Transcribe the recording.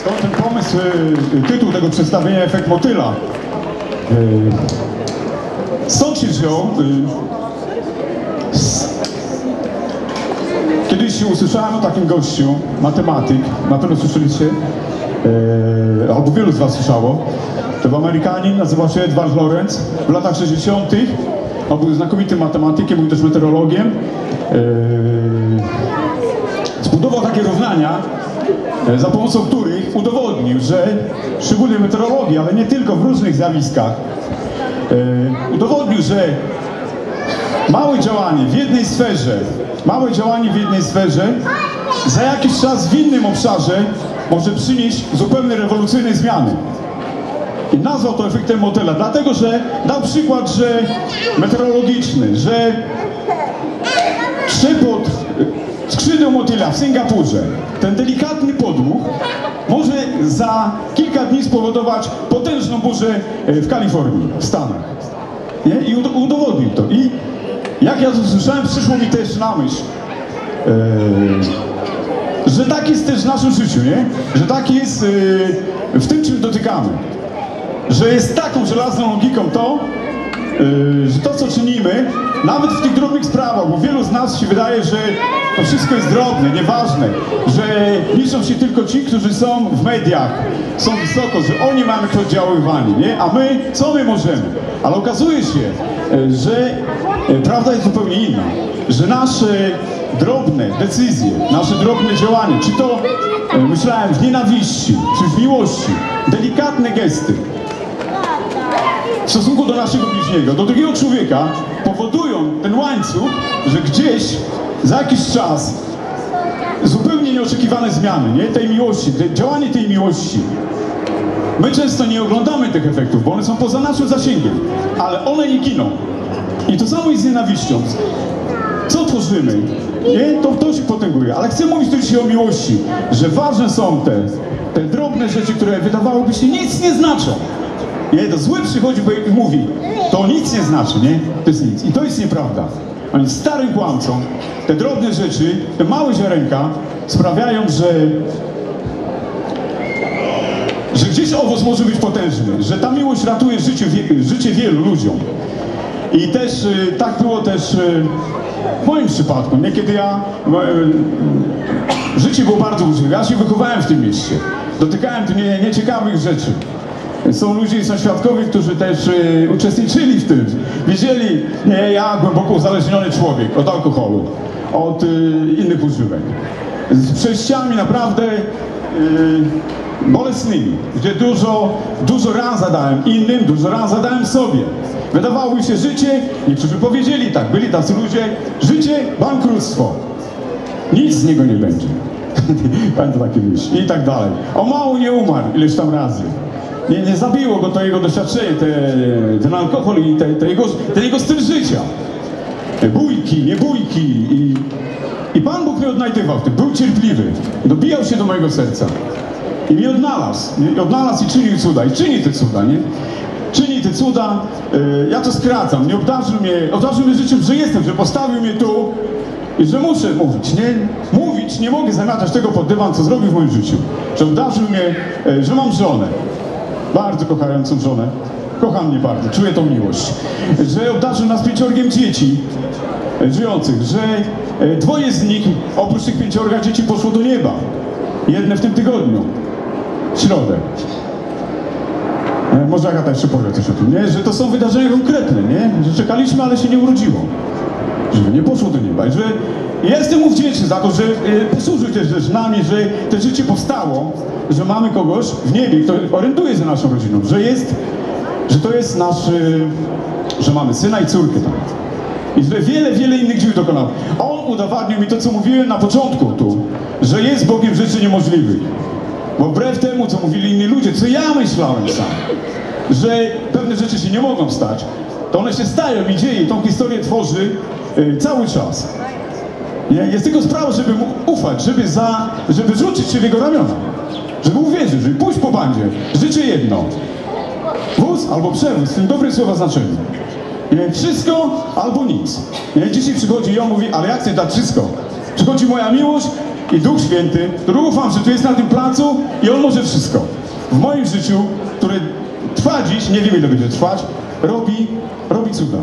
Stąd ten pomysł, y, tytuł tego przedstawienia Efekt Motyla. Y, Stąd się wziął. y, Kiedyś usłyszałem o takim gościu, matematyk, na pewno słyszeliście, y, albo wielu z was słyszało. To był Amerykanin, nazywał się Edward Lorenz. W latach 60. on był znakomitym matematykiem, był też meteorologiem. Y, Zbudował takie równania, za pomocą których udowodnił, że szczególnie w meteorologii, ale nie tylko w różnych zjawiskach, e, udowodnił, że małe działanie w jednej sferze, małe działanie w jednej sferze za jakiś czas w innym obszarze może przynieść zupełnie rewolucyjne zmiany. I nazwał to efektem motyla, dlatego że dał przykład, że meteorologiczny, że trzepot skrzydeł motyla w Singapurze, ten delikatny podmuch może za kilka dni spowodować potężną burzę e, w Kalifornii, w Stanach. Nie? I ud- udowodnił to. I jak ja to słyszałem, przyszło mi też na myśl, e, że tak jest też w naszym życiu, nie? Że tak jest e, w tym, czym dotykamy. Że jest taką żelazną logiką to, Yy, że to, co czynimy, nawet w tych drobnych sprawach, bo wielu z nas się wydaje, że to wszystko jest drobne, nieważne, że liczą się tylko ci, którzy są w mediach, są wysoko, że oni mamy to oddziaływanie, nie? A my, co my możemy? Ale okazuje się, yy, że yy, prawda jest zupełnie inna, że nasze drobne decyzje, nasze drobne działania, czy to yy, myślałem w nienawiści, czy w miłości, delikatne gesty, w stosunku do naszego bliźniego, do drugiego człowieka, powodują ten łańcuch, że gdzieś za jakiś czas zupełnie nieoczekiwane zmiany, nie? Tej miłości, te, działanie tej miłości. My często nie oglądamy tych efektów, bo one są poza naszym zasięgiem, ale one nie giną. I to samo jest z nienawiścią. Co tworzymy? Nie? To, to się potęguje. Ale chcę mówić tu dzisiaj o miłości, że ważne są te, te drobne rzeczy, które wydawałoby się nic nie znaczą. Nie, to zły przychodzi i mówi, to nic nie znaczy, nie? To jest nic. I to jest nieprawda. On jest starym kłamcą. Te drobne rzeczy, te małe ziarenka sprawiają, że że gdzieś owoc może być potężny, że ta miłość ratuje życie, życie wielu ludziom. I też y, tak było też y, w moim przypadku, nie? Kiedy ja y, życie było bardzo burzliwe. Ja się wychowałem w tym mieście. Dotykałem tu nie, nieciekawych rzeczy. Są ludzie i są świadkowie, którzy też y, uczestniczyli w tym. Wiedzieli, nie, ja głęboko uzależniony człowiek od alkoholu, od y, innych używek. Z przejściami naprawdę y, bolesnymi, gdzie dużo, dużo ran zadałem innym, dużo ran zadałem sobie. Wydawało mi się życie, niektórzy powiedzieli tak, byli tacy ludzie, życie, bankructwo. Nic z niego nie będzie. Pamiętam takie myśli. I tak dalej. O mało nie umarł ileś tam razy. Nie, nie zabiło go to jego doświadczenie, te, ten alkohol i te, te jego, ten jego styl życia. Bójki, nie bójki. I, I Pan Bóg mnie odnajdywał w tym. Był cierpliwy. Dobijał się do mojego serca. I mnie odnalazł. I odnalazł i czynił cuda. I czyni te cuda, nie? Czyni te cuda. y, ja to skracam. Nie obdarzył mnie, obdarzył mnie życiem, że jestem, że postawił mnie tu. I że muszę mówić, nie? Mówić, nie mogę zamiatać tego pod dywan, co zrobił w moim życiu. Że obdarzył mnie, e, że mam żonę. Bardzo kochającą żonę. Kocham mnie bardzo, czuję tą miłość. Że obdarzył nas pięciorgiem dzieci żyjących, że e, dwoje z nich, oprócz tych pięciorga dzieci, poszło do nieba. Jedne w tym tygodniu. W środę. E, Może Agata jeszcze powie coś o tym, nie? Że to są wydarzenia konkretne, nie? Że czekaliśmy, ale się nie urodziło. Że nie poszło do nieba. I że jestem mu wdzięczny za to, że e, posłużył też nami, że to życie powstało, że mamy kogoś w niebie, kto orientuje się naszą rodziną, że jest, że to jest nasz, e, że mamy syna i córkę tam. I że wiele, wiele innych dzieł dokonał. On udowadnił mi to, co mówiłem na początku tu, że jest Bogiem rzeczy niemożliwych. Bo wbrew temu, co mówili inni ludzie, co ja myślałem sam, że pewne rzeczy się nie mogą stać, to one się stają i dzieje. Tą historię tworzy y, cały czas. Nie? Jest tylko sprawa, żeby mu ufać, żeby, za, żeby rzucić się w jego ramiona. Żeby uwierzyć, żeby pójść po bandzie. Życzę jedno. Wóz albo przewóz, w tym dobrym słowa znaczeniu. Nie? Wszystko albo nic. Nie? Dzisiaj przychodzi i on mówi, ale ja chcę dać wszystko. Przychodzi moja miłość i Duch Święty, który ufam, że tu jest na tym placu i On może wszystko. W moim życiu, które trwa dziś, nie wiem ile będzie trwać, robi, robi cuda.